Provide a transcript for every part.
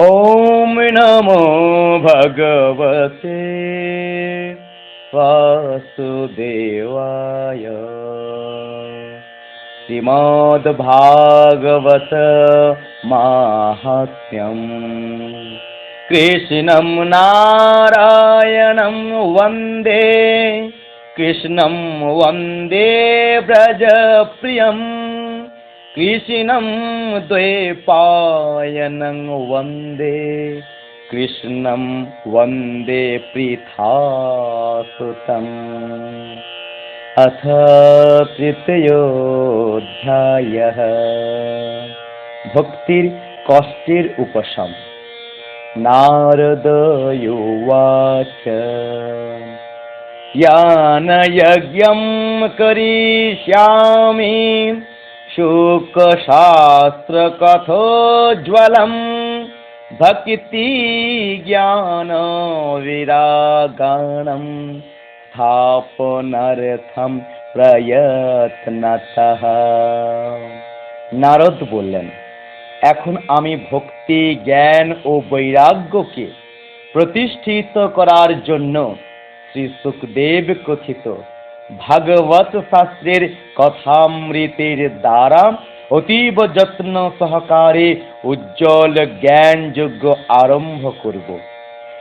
ॐ नमो भगवते वासुदेवाय। श्रीमद्भागवत माहात्म्यम्। कृष्णं नारायणं वन्दे। कृष्णं वन्दे व्रजप्रियम् कृष्णं द्वैपायनं वन्दे कृष्णं वन्दे पृथासुतम् अथ তৃতীয়োধ্যায়ः ভক্তির কষ্টের উপশম নারদ উবাচ यानयज्ञं करिष्यामि शुकशास्त्रकथोज्ज्वलम् भक्तिज्ञानविरागाणं স্থাপনার্থম প্রয়ত্নতঃ নারদ বললেন এখন আমি ভক্তি জ্ঞান ও বৈরাগ্যকে প্রতিষ্ঠিত করার জন্য শ্রী সুখদেব কথিত ভাগবত শাস্ত্রের কথামৃতের দ্বারা অতীব যত্ন সহকারে উজ্জ্বল জ্ঞান যজ্ঞ আরম্ভ করব।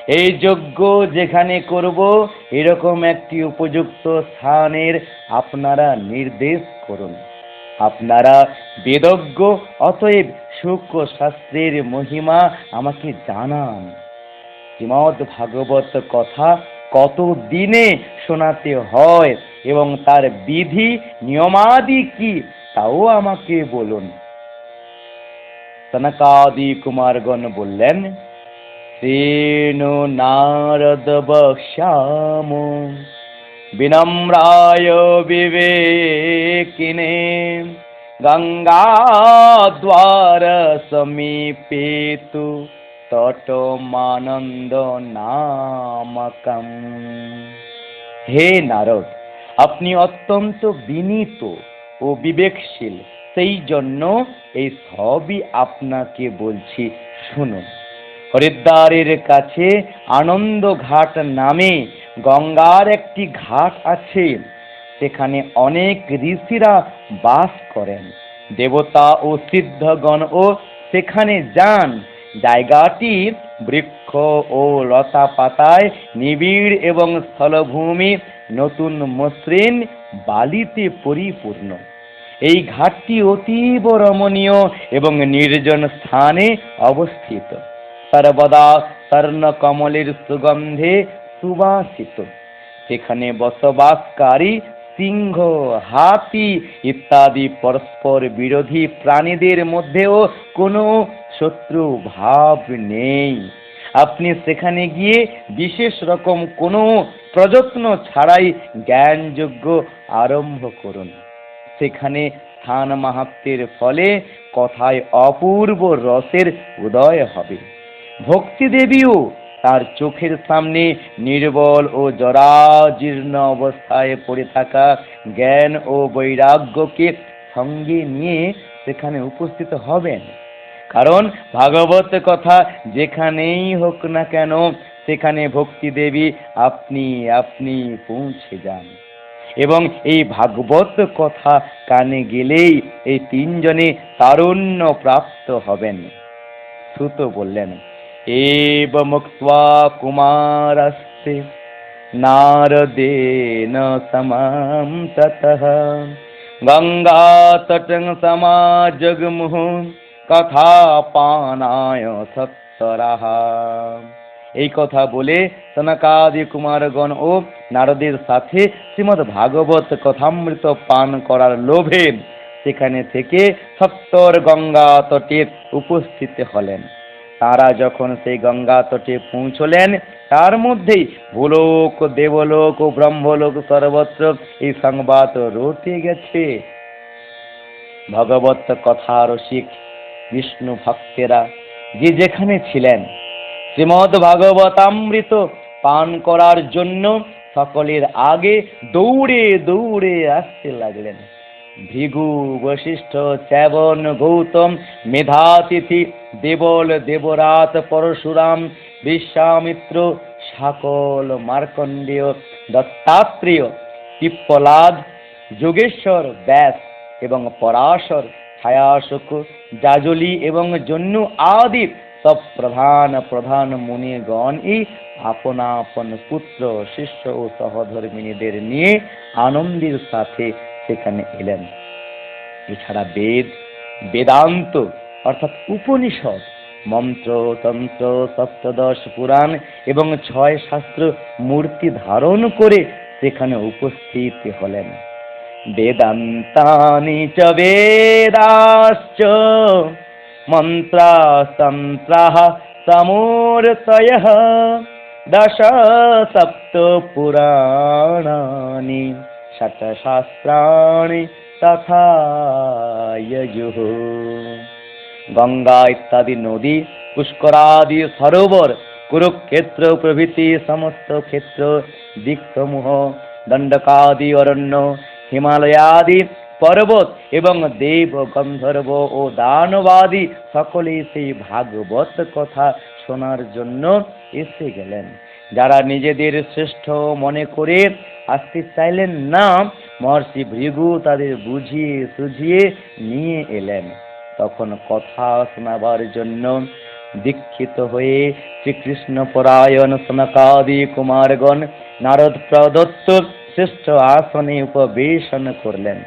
এই যজ্ঞ যেখানে করব, এরকম একটি উপযুক্ত স্থানের আপনারা নির্দেশ করুন। আপনারা বেদজ্ঞ অতএব শুক্র শাস্ত্রের মহিমা আমাকে জানান। শ্রীমদ ভাগবত কথা কত দিনে শোনাতে হয় এবং তার বিধি, নিয়মাদি কি, তাও আমাকে বলুন। সনকাদি কুমারগণ বললেন শ্রেণু নারদ বক্ষ্যাম, বিনম্রায় বিবেকিনে গঙ্গা গঙ্গাদ্বার সমীপেতু তটমানন্দ নামকম হে নারদ, আপনি অত্যন্ত বিনীত ও বিবেকশীল সেই জন্য এই সবই আপনাকে বলছি, শুনুন। হরিদ্বারের কাছে আনন্দ ঘাট নামে গঙ্গার একটি ঘাট আছে। সেখানে অনেক ঋষিরা বাস করেন। দেবতা ও সিদ্ধগণও সেখানে যান। জায়গাটি বৃক্ষ ও লতা পাতায় নিবিড় এবং স্থলভূমি, নতুন মসৃণ, বালিতে পরিপূর্ণ। এই ঘাটটি অতীব রমণীয় এবং নির্জন স্থানে অবস্থিত। সর্বদা স্বর্ণ কমলের সুগন্ধে সুবাসিত। সেখানে বসবাসকারী সিংহ, হাতি ইত্যাদি পরস্পর বিরোধী প্রাণীদের মধ্যেও কোনো শত্রু ভাব নেই। আপনি সেখানে গিয়ে বিশেষ রকম কোনো প্রযত্ন ছাড়াই জ্ঞানযোগ্য আরম্ভ করুন। সেখানে স্থান মাহাত্মের ফলে কথায় অপূর্ব রসের উদয় হবে। ভক্তি দেবীও তার চোখের সামনে নির্বল ও জরাজীর্ণ অবস্থায় পড়ে থাকা জ্ঞান ও বৈরাগ্যকে সঙ্গে নিয়ে সেখানে উপস্থিত হবেন। কারণ ভাগবত কথা যেখানেই হোক না কেন, সেখানে ভক্তি দেবী আপনি আপনি পৌঁছে যান। এবং এই ভাগবত কথা কানে গেলেই এই তিনজনে তারুণ্য প্রাপ্ত হবেন। সুত বললেন, এব মুক্ত্বা কুমারস্তে নারদেন সমাম ততঃ গঙ্গাতটং সমাজগমুহ কথা পানায় সত্তরাহ। এই কথা বলে সনকাদি কুমারগণ ও নারদের সাথে শ্রীমদ ভাগবত কথামৃত পান করার লোভে সেখানে থেকে সত্তর গঙ্গা তটে উপস্থিত হলেন। তারা যখন সেই গঙ্গা তটে পৌঁছলেন, তার মধ্যেই ভূলোক, দেবলোক ও ব্রহ্মলোক সর্বত্র এই সংবাদ রটে গেছে। ভগবত কথা রসিক বিষ্ণু ভক্তেরা, যে যেখানে ছিলেন শ্রীমদ ভাগবতামৃত পান করার জন্য সকলের আগে দৌড়ে দৌড়ে আসতে লাগলেন। ভৃগু বশিষ্ঠ চ্যাবন গৌতম, মেধাতিথি দেবল দেবরাত পরশুরাম, বিশ্বামিত্র সকল মার্কণ্ডেয়, দত্তাত্রেয়, পিপ্পলাদ, যোগেশ্বর ব্যাস এবং পরাশর ছায়াশোক জাজলি এবং জন্যু আদি সব প্রধান প্রধান মুনিগণই আপনা আপন পুত্র, শিষ্য ও সহধর্মিনীদের নিয়ে আনন্দের সাথে সেখানে এলেন। এছাড়া বেদ, বেদান্ত অর্থাৎ উপনিষদ, মন্ত্র, তন্ত্র, সপ্তদশ পুরাণ এবং ছয় শাস্ত্র মূর্তি ধারণ করে সেখানে উপস্থিত হলেন। বেদান্তানি চ বেদাশ্চ মন্ত্রাস্তন্ত্রাः সমূর্তয়ः দশ সপ্ত পুরাণানি শতশাস্ত্রাণি তথা যজুঃ গঙ্গা ইত্যাদি নদী পুষ্করাদি সরোবর কুরুক্ষেত্র প্রভৃতি সমস্ত ক্ষেত্র দিকসমূহ দণ্ডকাদি অরণ্য হিমালয়াদি পর্বত এবং দেব গন্ধর্ব ও দানবাদি সকলেই সেই ভাগবত কথা শোনার জন্য এসে গেলেন। যারা নিজেদের শ্রেষ্ঠ মনে করে আসতে চাইলেন না, মহর্ষি ভৃগু তাদের বুঝিয়ে সুঝিয়ে নিয়ে এলেন। তখন কথা শোনাবার জন্য দীক্ষিত হয়ে শ্রীকৃষ্ণ পরায়ণ সনকাদি কুমারগণ, নারদ প্রদত্ত শ্রেষ্ঠ আসনে উপবেশন করলেন।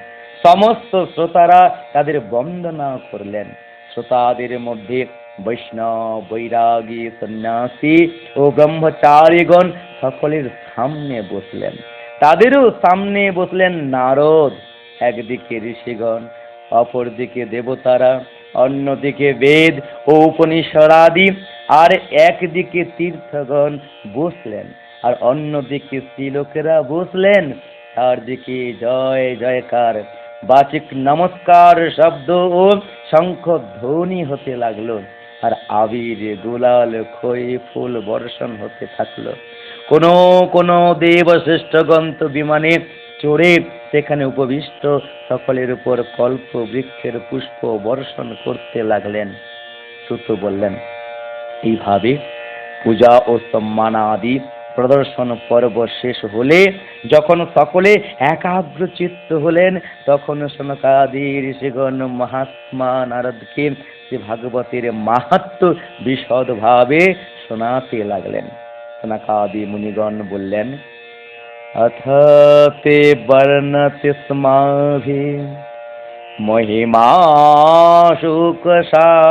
সমস্ত শ্রোতারা তাদের বন্দনা করলেন। শ্রোতাদের মধ্যে বৈষ্ণব, বৈরাগী, সন্ন্যাসী ও ব্রহ্মচারীগণ সকলের সামনে বসলেন। তাদেরও সামনে বসলেন নারদ। একদিকে ঋষিগণ, অপরদিকে দেবতারা, অন্যদিকে বেদ ও উপনিষদাদি, আর একদিকে তীর্থগণ বসলেন। আর অন্যদিকে স্ত্রীলোকেরা বসলেন চারদিকে জয় জয়কার। বাচিক নমস্কার শব্দ ও শঙ্খ ধ্বনি হতে লাগল, আর আবির গুলাল খই ফুল বর্ষণ হতে থাকল। কোন কোন দেব শ্রেষ্ঠগণ তো বিমানে চড়ে সেখানে উপবিষ্ট সকলের উপর কল্প বৃক্ষের পুষ্প বর্ষণ করতে লাগলেন। সুত বললেন, এইভাবে পূজা ও সম্মান আদি প্রদর্শন পর্ব শেষ হলে যখন সকলে একাগ্র চিত্ত হলেন তখন সনকাদি ঋষিগণ মহাত্মা নারদকে শ্রী ভাগবতের মাহাত্ম বিশদভাবে শোনাতে লাগলেন সনকাদি মুনিগণ বললেন अथ ते वर्णति स्माभिः महिमा शुकशास्त्रजः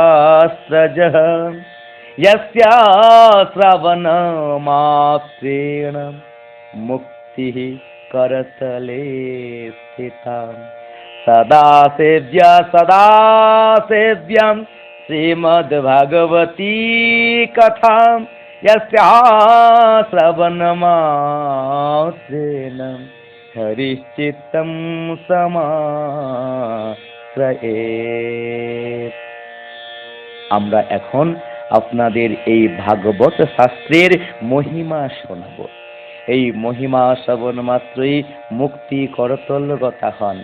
यस्या श्रवणमात्रेण मुक्तिः करतले स्थितां सदा सेव्या सदा सेव्यां श्रीमद्भगवती कथां यस्या श्रवणमात्रेण हरिश्चित्तं समाश्रये আমরা এখন আপনাদের এই ভাগবত শাস্ত্রের মহিমা শোনাব। এই মহিমা শ্রবণ মাত্রই মুক্তি করতলগতা হন।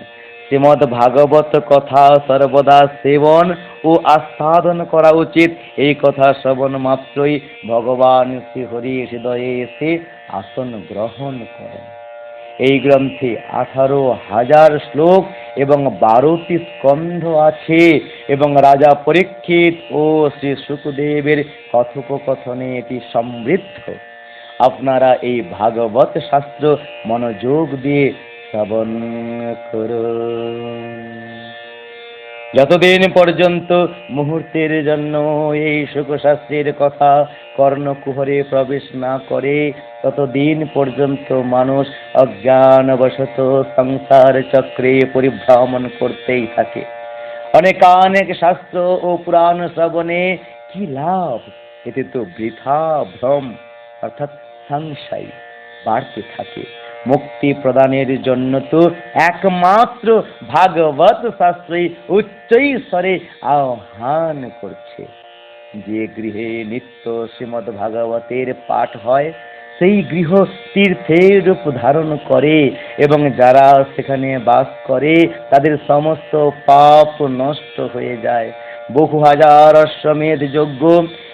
শ্রীমদ ভাগবত কথা সর্বদা সেবন ও আস্বাদন করা উচিত। এই কথা শ্রবণ মাত্রই ভগবান শ্রীহরি হৃদয়ে এসে আসন গ্রহণ করেন। এই গ্রন্থে আঠারো হাজার শ্লোক এবং বারোটি স্কন্ধ আছে এবং রাজা পরীক্ষিত ও শ্রী সুখদেবের কথোপকথনে এটি সমৃদ্ধ। আপনারা এই ভাগবত শাস্ত্র মনোযোগ দিয়ে শ্রবণ করুন। যতদিন পর্যন্ত মুহূর্তের জন্য এই সুখশাস্ত্রের কথা কর্ণকুহরে প্রবেশ না করে, ততদিন পর্যন্ত মানুষ অজ্ঞানবশত সংসার চক্রে পরিভ্রমণ করতেই থাকে। অনেকানেক শাস্ত্র ও পুরাণ শ্রবণে কি লাভ? এতে তো বৃথা ভ্রম, অর্থাৎ সংশয় বাড়তে থাকে। মুক্তি প্রদানের জন্য তো একমাত্র ভাগবত শাস্ত্রই উচ্চই স্বরে আহ্বান করছে। যে গৃহে নিত্য শ্রীমদ ভাগবতের পাঠ হয়, সেই গৃহ তীর্থের রূপ ধারণ করে এবং যারা সেখানে বাস করে, তাদের সমস্ত পাপ নষ্ট হয়ে যায়। বহু হাজার অশ্বমেধ যজ্ঞ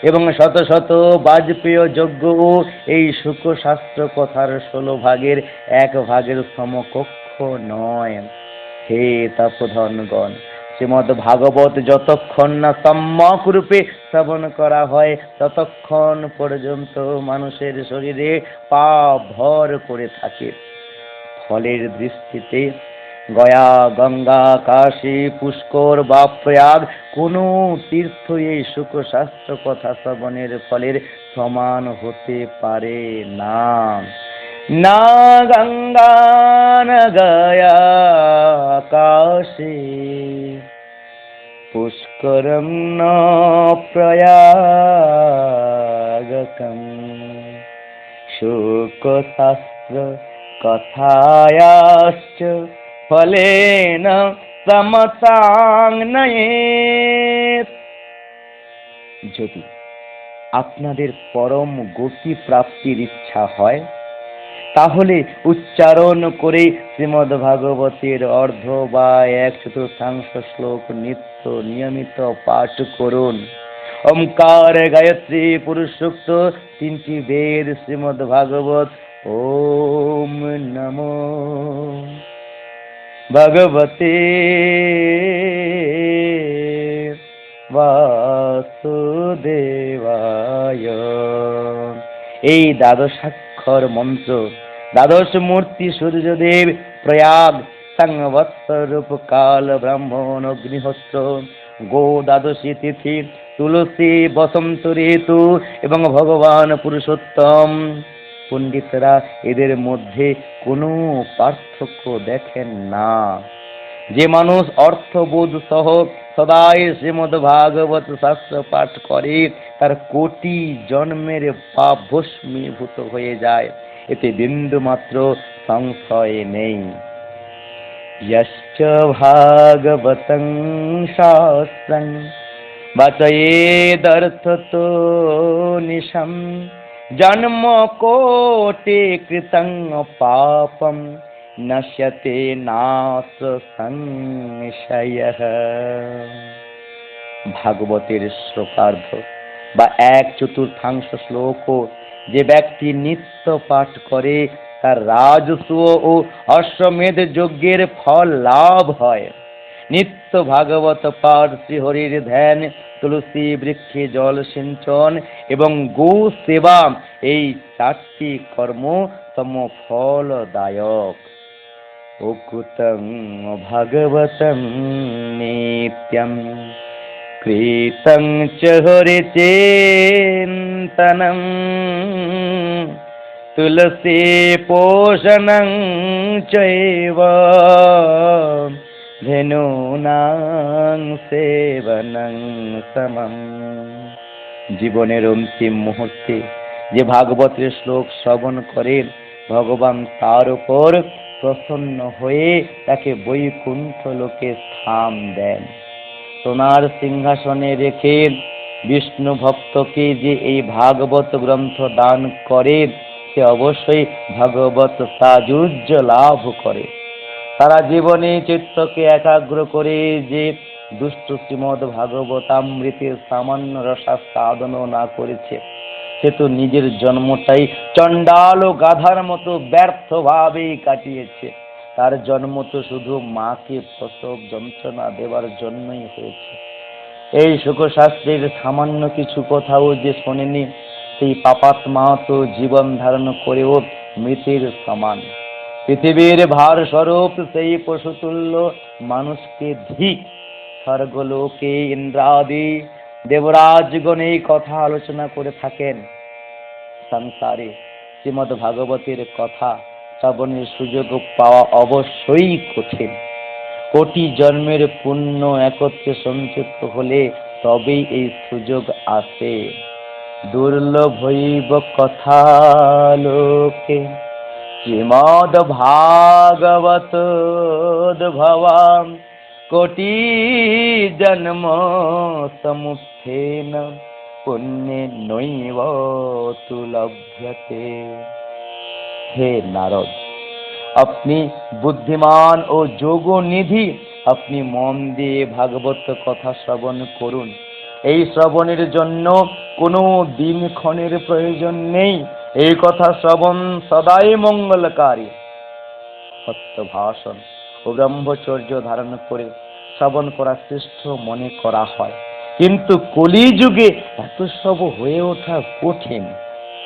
এবং শত শত বাজপেয় যজ্ঞ ও এই সুখশাস্ত্র কথার ষোলো ভাগের এক ভাগের সমকক্ষ নয়। হে তপধনগণ শ্রীমদ ভাগবত যতক্ষণ না সম্যক রূপে শ্রবণ করা হয়, ততক্ষণ পর্যন্ত মানুষের শরীরে পা ভর করে থাকে। ফলের দৃষ্টিতে গয়া, গঙ্গা, কাশী, পুষ্কর, বা প্রয়াগ, কোনো তীর্থ এই সুখশাস্ত্র কথা শ্রবণের ফলের সমান হতে পারে না। না গঙ্গা, না গয়া, কাশী, পুষ্করম, ন প্রয়াগকম। শুকশাস্ত্র কথায়াশ্চ সমতাংনয়েত যদি আপনাদের পরম গতি প্রাপ্তির ইচ্ছা হয়, তাহলে উচ্চারণ করে শ্রীমদ্ ভাগবতের অর্ধ বা এক চতুর্থাংশ শ্লোক নিত্য নিয়মিত পাঠ করুন। ওমকার গায়ত্রী পুরুষোক্ত তিনটি বেদ শ্রীমদ্ ভাগবত ওম নমো। ভগবতে বাসুদেবায় এই দ্বাদশাক্ষর মন্ত্র, দ্বাদশ মূর্তি সূর্যদেব, প্রয়াগ, সংবৎসরূপ কাল ব্রাহ্মণ অগ্নিহোত্র, গো দ্বাদশী তিথি, তুলসী বসন্ত ঋতু এবং ভগবান পুরুষোত্তম। পণ্ডিতরা এদের মধ্যে কোনো পার্থক্য দেখেন না যে মানুষ অর্থবোধ সহ সদাই শ্রীমদ ভাগবত শাস্ত্র পাঠ করে তার কোটি জন্মের পাপ ভস্মীভূত হয়ে যায় এতে বিন্দু মাত্র সংশয় নেই यश्च भागवतं शास्त्रं वचयेदर्थतो निशं जन्मकोटि कृतं पापं नश्यते नाश সংশয়ः ভাগবতের শ্লোকার্ধ বা এক চতুর্থাংশ শ্লোকও যে ব্যক্তি নিত্য পাঠ করে তার রাজস্ব ও অশ্বমেধ যজ্ঞের ফল লাভ হয় নিত্য ভাগবত পাঠ, শ্রীহরির ধ্যান, তুলসী বৃক্ষে জল সিঞ্চন এবং গো সেবা, এই চারটি কর্ম তম ফলদায়ক উকুতং ভাগবতং নিত্যম কৃতং চ হরিচিন্তনম। তুলসী পোষণং চৈব। ধেনুনাং সেবনং সমম জীবনের অন্তিম মুহূর্তে যে ভাগবতের শ্লোক শ্রবণ করেন ভগবান তার উপর প্রসন্ন হয়ে তাকে বৈকুণ্ঠ লোকে স্থান দেন সোনার সিংহাসনে রেখে বিষ্ণু ভক্তকে যে এই ভাগবত গ্রন্থ দান করে সে অবশ্যই ভাগবত সাজুজ্য লাভ করে সারা জীবনে চিত্তকে একাগ্র করে যে দুষ্ট শ্রীমদ ভাগবতামৃতের সামান্য রসাস্বাদনও না করেছে, সে তো নিজের জন্মটাই চণ্ডাল ও গাধার মতো ব্যর্থভাবেই কাটিয়েছে। তার জন্ম তো শুধু মাকে প্রসব যন্ত্রণা দেওয়ার জন্যই হয়েছে। এই সুখশাস্ত্রের সামান্য কিছু কথাও যে শোনেনি, সেই পাপাত্মা তো জীবন ধারণ করেও মৃতের সমান। পৃথিবীর ভার স্বরূপ সেই পশুতুল্য মানুষকে ধিক, স্বর্গলোকে ইন্দ্রাদি দেবরাজগণ এই কথা আলোচনা করে থাকেন। সংসারে শ্রীমদ ভাগবতের কথা শ্রবণের সুযোগ পাওয়া অবশ্যই কঠিন। কোটি জন্মের পুণ্য একত্রে সঞ্চিত হলে তবেই এই সুযোগ আসে। দুর্লভ হইব কথা লোকে শ্রীমদ ভাগবত ভবাম কোটি জন্ম সমুত্থেন পুণ্যে নৈব লভ্যতে হে নারদ আপনি বুদ্ধিমান ও যোগনিধি আপনি মন দিয়ে ভাগবত কথা শ্রবণ করুন এই শ্রবণের জন্য কোনো দিনক্ষণের প্রয়োজন নেই। এই কথা শ্রবণ সদাই মঙ্গলকারী। সত্য ভাষণ ও ব্রহ্মচর্য ধারণ করে শ্রবণ করা শ্রেষ্ঠ মনে করা হয়। কিন্তু কলিযুগে এত সব হয়ে ওঠা কঠিন।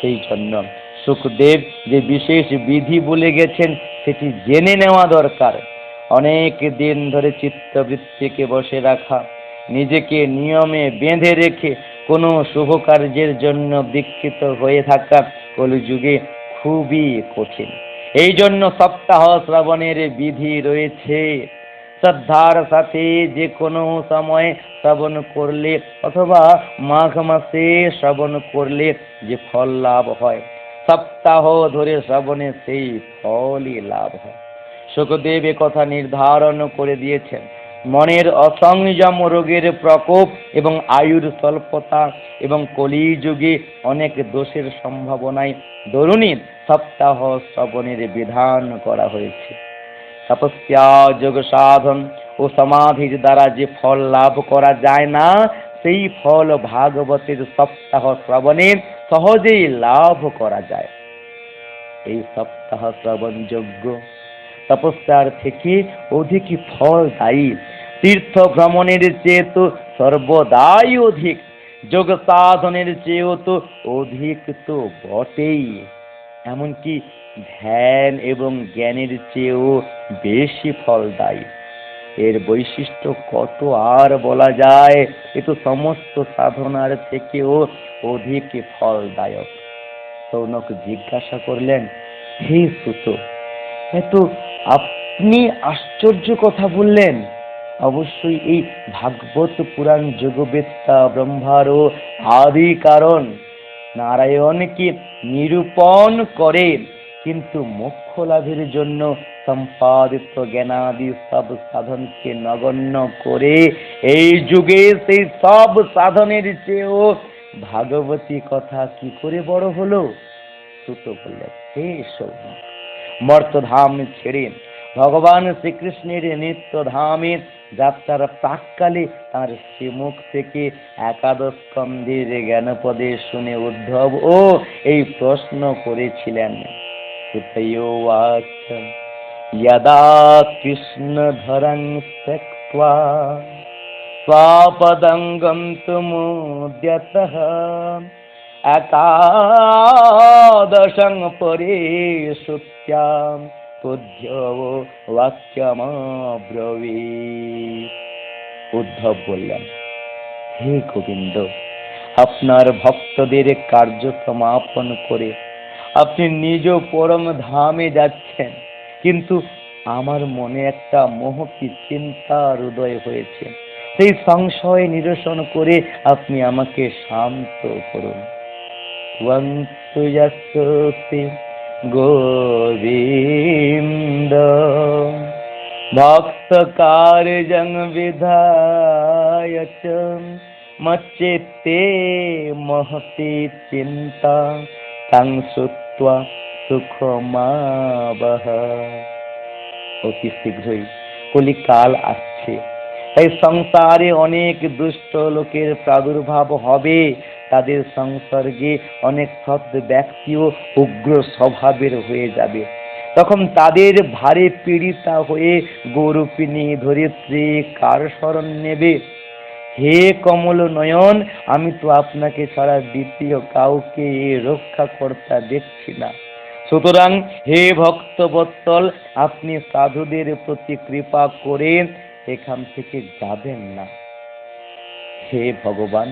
সেই জন্য সুখদেব যে বিশেষ বিধি বলে গেছেন, সেটি জেনে নেওয়া দরকার। অনেক দিন ধরে চিত্তবৃত্তিকে বসে রাখা, নিজেকে নিয়মে বেঁধে রেখে কোনো শুভ কার্যের জন্য দীক্ষিত হয়ে থাকা কলিযুগে খুবই কঠিন। এই জন্য সপ্তাহ শ্রাবণের বিধি রয়েছে। শ্রদ্ধার সাথে যে কোনো সময় শ্রবণ করলে অথবা মাঘ মাসে শ্রবণ করলে যে ফল লাভ হয়, সপ্তাহ ধরে শ্রবণে সেই ফলই লাভ হয়। সুখদেব কথা নির্ধারণ করে দিয়েছেন। মনের অসংযম রোগের প্রকোপ এবং আয়ুর স্বল্পতা এবং কলিযুগে অনেক দোষের সম্ভাবনায় দরুণী সপ্তাহ শ্রবণের বিধান করা হয়েছে। তপস্যা যোগ সাধন ও সমাধির দ্বারা যে ফল লাভ করা যায় না, সেই ফল ভাগবতের সপ্তাহ শ্রবণে সহজেই লাভ করা যায়। এই সপ্তাহ শ্রবণ যোগ্য তপস্যার থেকে অধিক ফল দায়ী। তীর্থ ভ্রমণের চেয়ে সর্বদাই অধিক যোগ সাধনের চেয়েও তো অধিক তো বটেই। এমনকি ধ্যান এবং জ্ঞানের চেয়েও বেশি ফলদায়ী। এর বৈশিষ্ট্য কত আর বলা যায়, এ তো সমস্ত সাধনার থেকেও অধিক ফলদায়ক। সৌনক জিজ্ঞাসা করলেন, হে সুত এত আপনি আশ্চর্য কথা বললেন। অবশ্যই এই ভাগবত পুরাণ যোগবেত্তা ব্রহ্মারও আদি কারণ। নারায়ণকে নিরূপণ করে, কিন্তু মোক্ষ লাভের জন্য সম্পাদিত জ্ঞানাদি সব সাধনকে নগণ্য করে, এই যুগে সেই সব সাধনের চেয়েও ভাগবতী কথা কি করে বড় হলো? সুতো বললেন হে মর্তধাম ছেড়ে ভগবান শ্রীকৃষ্ণের নিত্য ধামে যাত্রার প্রাককালে তার শ্রীমুখ থেকে একাদশ স্কন্ধের জ্ঞানপদে শুনে উদ্ধব ও এই প্রশ্ন করেছিলেন সুতয়োবাচ यदा कृष्णधरं त्यक्त्वा स्वापदं गन्तुमुद्यतः একাদশং পরে সুত্যাম উদ্ধব বাক্যমব্রবী উদ্ধব বললেন, হে গোবিন্দ, আপনার ভক্তদের কার্য সমাপন করে আপনি নিজ পরম ধামে যাচ্ছেন, কিন্তু আমার মনে একটা মোহকি চিন্তার উদয় হয়েছে। সেই সংশয় নিরসন করে আপনি আমাকে শান্ত করুন। ভক্ত কার্যং বিধায় চ মচ্চিত্তে মহতি চিন্তা তাং শ্রুত্বা সুখমাবহ। অতি শীঘ্রই কলিকাল আসছে। তাই সংসারে অনেক দুষ্ট লোকের প্রাদুর্ভাব হবে। তাদের সংসর্গে অনেক সৎ ব্যক্তিও উগ্র স্বভাবের হয়ে যাবে। তখন তাদের ভারে পীড়িতা হয়ে গৌরূপিণী ধরিত্রী কার শরণ নেবে? হে কমল নয়ন আমি তো আপনাকে ছাড়া দ্বিতীয় কাউকে রক্ষাকর্তা দেখছি না। সুতরাং হে ভক্তবৎসল আপনি সাধুদের প্রতি কৃপা করে এখান থেকে যাবেন না। হে ভগবান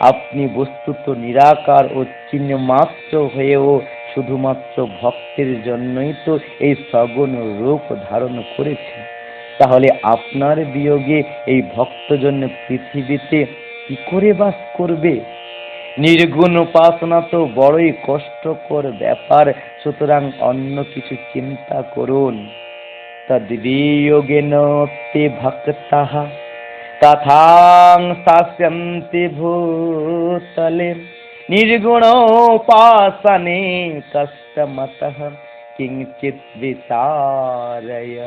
আপনি বস্তুত নিরাকার ও চিহ্ন মাত্র হয়েও শুধুমাত্র ভক্তের জন্যই তো এই সগুণ রূপ ধারণ করেছেন। তাহলে আপনার বিয়োগে এই ভক্তজন পৃথিবীতে কি করে বাস করবে? নির্গুণ উপাসনা তো বড়ই কষ্টকর ব্যাপার, সুতরাং অন্য কিছু চিন্তা করুন। তদ্বিয়োগেন ভক্তাহ তথাং স্থাস্যন্তি ভূতলে निर्गुणोपासने कष्टमतः কিঞ্চিত বিচারয়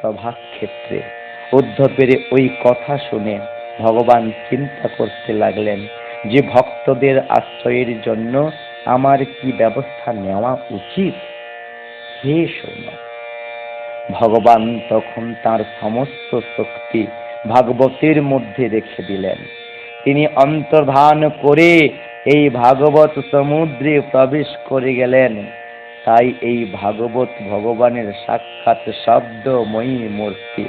সভাক্ষেত্রে উদ্ধবের ওই কথা শুনে ভগবান চিন্তা করতে লাগলেন যে ভক্তদের আশ্রয়ের জন্য আমার কি ব্যবস্থা নেওয়া উচিত হে শোন ভগবান তখন তার সমস্ত শক্তি ভাগবতের মধ্যে রেখে দিলেন। তিনি অন্তর্ধান করে এই ভাগবত সমুদ্রে প্রবেশ করে গেলেন। তাই এই ভাগবত ভগবানের সাক্ষাৎ শব্দময়ী মূর্তি।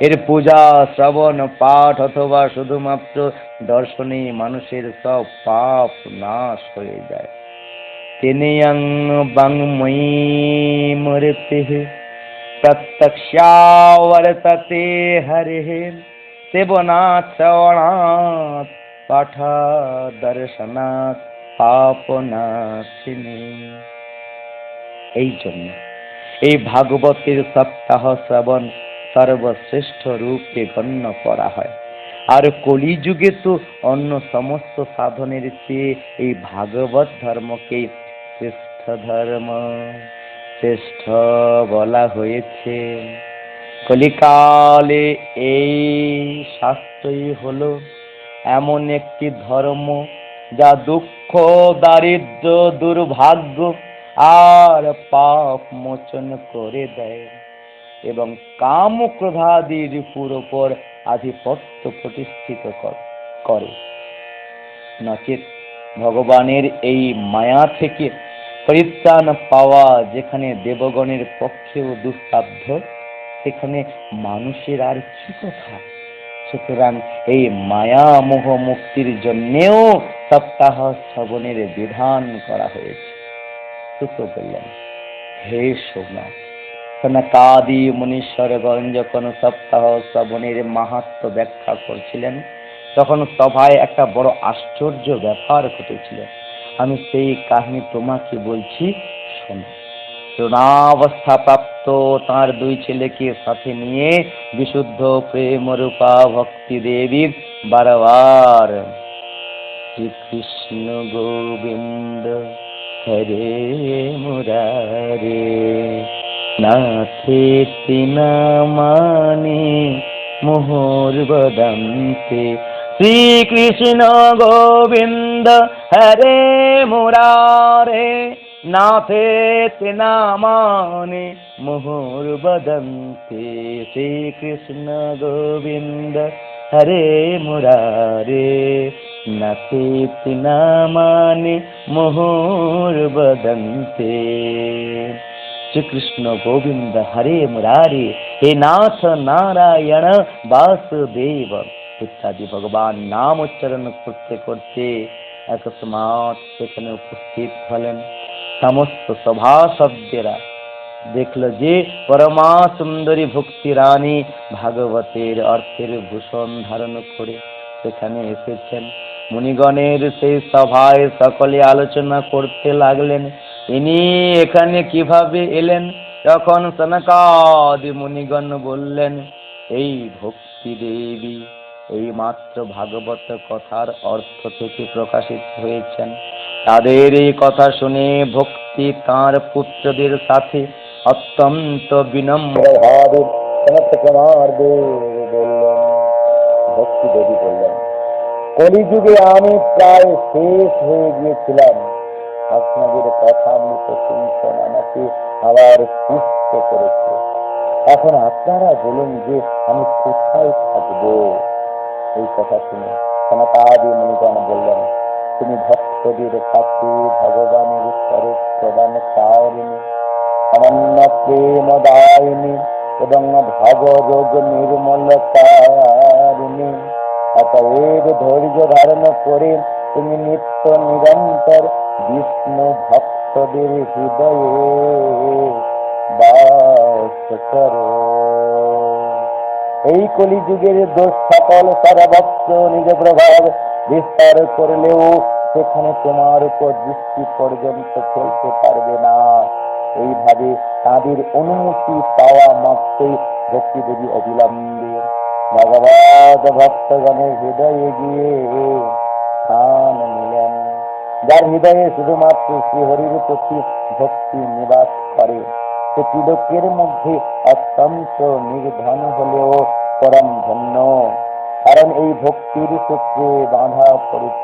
এর পূজা, শ্রবণ, পাঠ অথবা শুধুমাত্র দর্শনে মানুষের সব পাপ নাশ হয়ে যায়। তেনেয়ং বাংময়ী মূর্তি সেবনাথ শ্রবণাৎ পাঠা দর্শনাৎ পাপনাশিনী এই জন্য এই ভাগবতের সপ্তাহ শ্রবণ সর্বশ্রেষ্ঠ রূপে গণ্য করা হয়। আর কলিযুগে তো অন্য সমস্ত সাধনের চেয়ে এই ভাগবত ধর্মকে শ্রেষ্ঠ ধর্ম। শ্রেষ্ঠ বলা হয়েছে। কলিকালে এই শাস্ত্রই হলো এমন একটি ধর্ম যা দুঃখ দারিদ্র দুর্ভাগ্য আর পাপ মোচন করে দেয় এবং কাম ক্রোধাদি রিপুর ওপর আধিপত্য প্রতিষ্ঠিত করে। নচেত ভগবানের এই মায়া থেকে পরিত্রাণ পাওয়া যেখানে দেবগণের পক্ষেও দুঃসাধ্য, সেখানে মানুষের আর কি কথা? সুতরাং এই মায়া মোহ মুক্তির জন্যেও সপ্তাহ শ্রবণের বিধান করা হয়েছে। সুত বললেন, হে সোমনাথ সনকাদি মুনীশ্বরগণ যখন সপ্তাহ শ্রবণের মাহাত্ম ব্যাখ্যা করছিলেন, তখন সভায় একটা বড় আশ্চর্য ব্যাপার ঘটেছিল। আমি সেই কাহিনী তোমাকে বলছি, শোনো। তরুণাবস্থা প্রাপ্ত তার দুই ছেলেকে সাথে নিয়ে বিশুদ্ধ প্রেম রূপা ভক্তি দেবী বারবার শ্রীকৃষ্ণ গোবিন্দ হরে মুরারে। নাথে নামানে মোহর বদন্তে শ্রীকৃষ্ণ গোবিন্দ হরে মুরারে নাথে নামানে মোহর বদন্তে শ্রীকৃষ্ণ গোবিন্দ। হরে মুরারে নাথে নামানে মোহর বদন্তে শ্রীকৃষ্ণ গোবিন্দ। হরে মুরারে, হে নাথ নারায়ণ বাসুদেব, ইত্যাদি ভগবান নাম উচ্চারণ করতে করতে অকস্মাৎ সেখানে উপস্থিত হলেন। সমস্ত সভাসদেরা দেখল যে পরমা সুন্দরী ভক্তি রানী ভাগবতের অর্থের ভূষণ ধারণ করে সেখানে এসেছেন। মুনিগণের সেই সভায় সকলে আলোচনা করতে লাগলেন, ইনি এখানে কীভাবে এলেন? তখন সনকাদি মুনিগণ বললেন, এই ভক্তি দেবী এই মাত্র ভাগবত কথার অর্থ থেকে প্রকাশিত হয়েছেন। তাদের এই কথা শুনে ভক্তি তার পুত্রদের সাথে অত্যন্ত বিনম্র বললেন, ভক্তি দেবী বললেন, কলিযুগে আমি প্রায় শেষ হয়ে গিয়েছিলাম। আপনাদের কথা মতো শুনছেন, আমাকে আবার পুষ্ট করেছে। এখন আপনারা বলুন যে আমি কোথায় থাকব? এই কথা শুনে সনাতাদি মনিগণ বললেন, তুমি ভক্তদের কাছে ভগবানের স্বরূপ প্রদান কারিণী অনন্য প্রেম দায়িনী এবং ভব রোগ নির্মলকারিণী অতএব ধৈর্য ধারণ করে তুমি নিত্য নিরন্তর বিষ্ণু ভক্তদের হৃদয়ে বাস করো। এই কলিযুগের দোষ সকল সর্বত্র নিজ প্রভাব বিস্তার করলেও সেখানে তোমার উপর দৃষ্টি পর্যন্ত ফেলতে পারবে না। এইভাবে তাদের অনুমতি পাওয়া মাত্রই ভক্তি দেবী অবিলম্বে ভগবত ভক্তগণের হৃদয়ে গিয়ে স্থান নিলেন। যার হৃদয়ে শুধুমাত্র শ্রীহরির প্রতি ভক্তি নিবাস করে সে তিলকের মধ্যে অত্যন্ত নির্ধন হলেও পরম ধন্য। কারণ এই ভক্তির সূত্রে বাঁধা পড়িত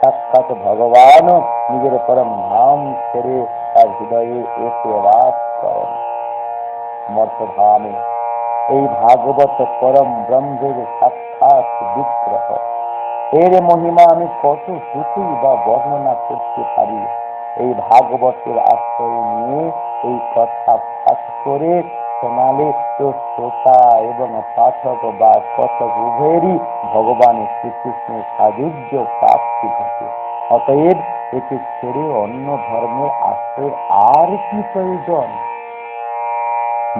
সাক্ষাৎ ভগবান নিজের পরম ধাম ছেড়ে তার হৃদয়ে এসে বাস করেন। মর্তধামে এই ভাগবত পরম ব্রহ্মের সাক্ষাৎ বিগ্রহ। এর মহিমা আমি কত শ্রুতি বা বর্ণনা করতে পারি? এই ভাগবতের আশ্রয় নিয়ে এই কথা পাঠ করে সমালিষ্ট শ্রোতা এবং পাঠক বা কথক উভয়েরই শ্রীকৃষ্ণের সাযুজ্য প্রাপ্তি ঘটে। অতএব ছেড়ে অন্য ধর্মে আশ্রয় আর কি প্রয়োজন?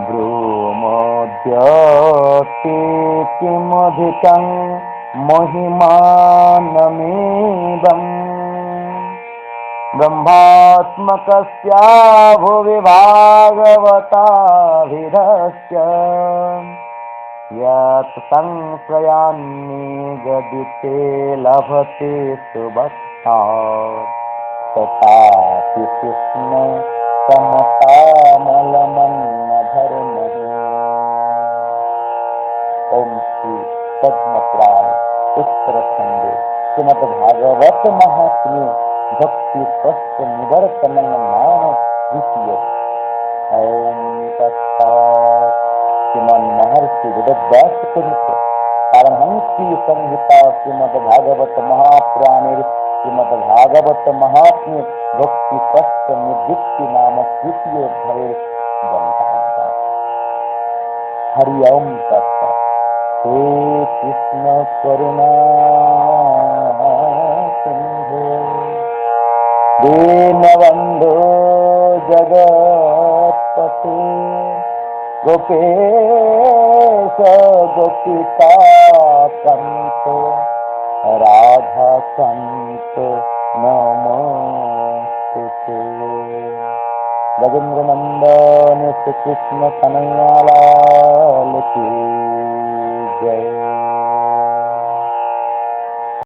ব্রহ্মজ্যোতি কিমধিকং মহিমানমেবং ब्रह्मात्मकस्या भुवि भागवताभिधस्य यत् संश्रयामि गदिते लभते सुभक्ष् तथापि कृष्ण समतामलमन्नधर्मः ॐ श्री पद्मप्राय उत्तरखण्डे। श्रीमद्भागवत महात्मे भक्ति स्वस्थ निवर्तन नाम द्वितीय। ओम श्रीमान महर्षि वेदव्यास कहित पारमहंसी संहिता श्रीमद भागवत महापुराणेर श्रीमद भागवत महात्म्य भक्ति स्वस्थ निवृत्ति नाम तृतीय अध्याय ग्रंथ हरि ओम हे कृष्ण करुणा दीनबन्धो जगत्पते गोपेश गोपिका कन्त राधा कन्त नमोस्तुते गजेंद्र नंदन श्री कृष्ण कन्हैया लाल की जय